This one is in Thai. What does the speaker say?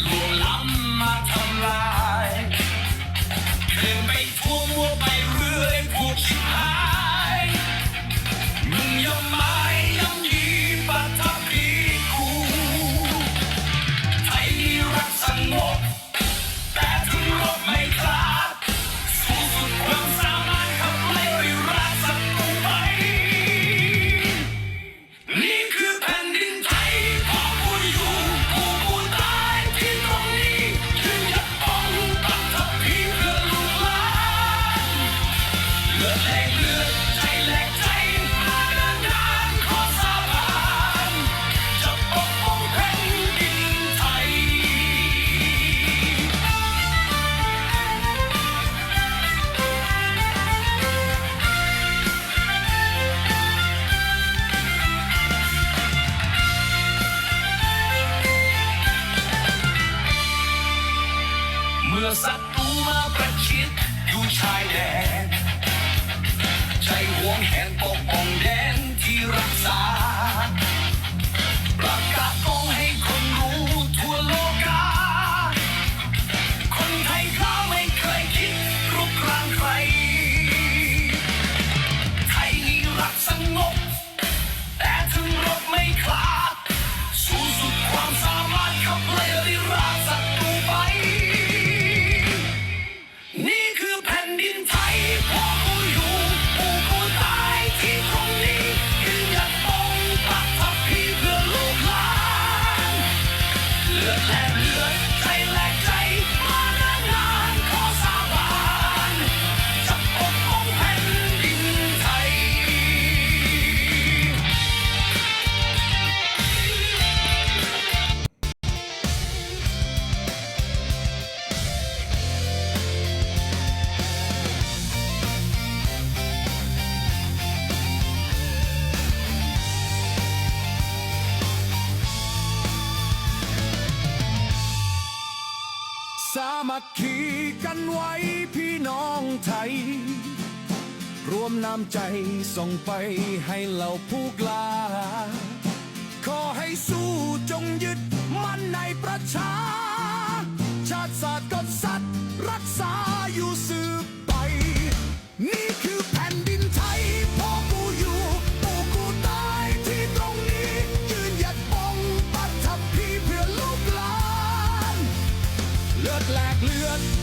Well, I'm not alive. Hey. เมื่อศัตรูมาประชิดดูชายแดนใจหวงแหนปกป้อง Hey, hey. สามัคคีกันไว้พี่น้องไทย รวมน้ำใจส่งไปให้เหล่าผู้กล้า ขอให้สู้จงยึดมั่นในประชา กแหลกเลือด